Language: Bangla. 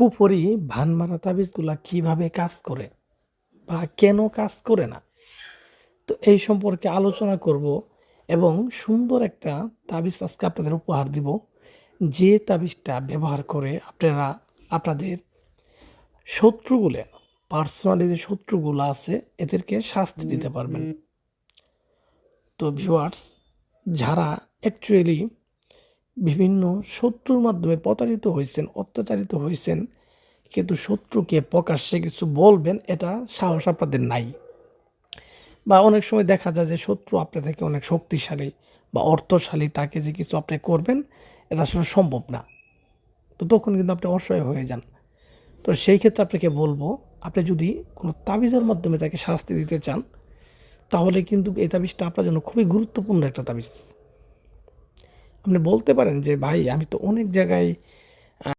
কুফরি ভানমারা তাবিজগুলা কীভাবে কাজ করে বা কেন কাজ করে না? তো এই সম্পর্কে আলোচনা করব এবং সুন্দর একটা তাবিজ আজকে আপনাদের উপহার দিব। যে তাবিজটা ব্যবহার করে আপনারা, আপনাদের শত্রুগুলো, পার্সোনালি যে শত্রুগুলো আছে, এদেরকে শাস্তি দিতে পারবেন। তো ভিউয়ার্স যারা অ্যাকচুয়ালি বিভিন্ন শত্রুর মাধ্যমে প্রতারিত হয়েছেন অত্যাচারিত হয়েছেন কিন্তু শত্রুকে প্রকাশ্যে কিছু বলবেন, এটা সাহস আপনাদের নাই। বা অনেক সময় দেখা যায় যে শত্রু আপনার থেকে অনেক শক্তিশালী বা অর্থশালী, তাকে যে কিছু আপনি করবেন, এটা আসলে সম্ভব না। তো তখন কিন্তু আপনি অসহায় হয়ে যান। তো সেই ক্ষেত্রে আপনাকে বলব, আপনি যদি কোনো তাবিজের মাধ্যমে তাকে শাস্তি দিতে চান, তাহলে কিন্তু এই তাবিজটা আপনার জন্য খুবই গুরুত্বপূর্ণ একটা তাবিজ। আপনি বলতে পারেন যে ভাই আমি তো অনেক জায়গায়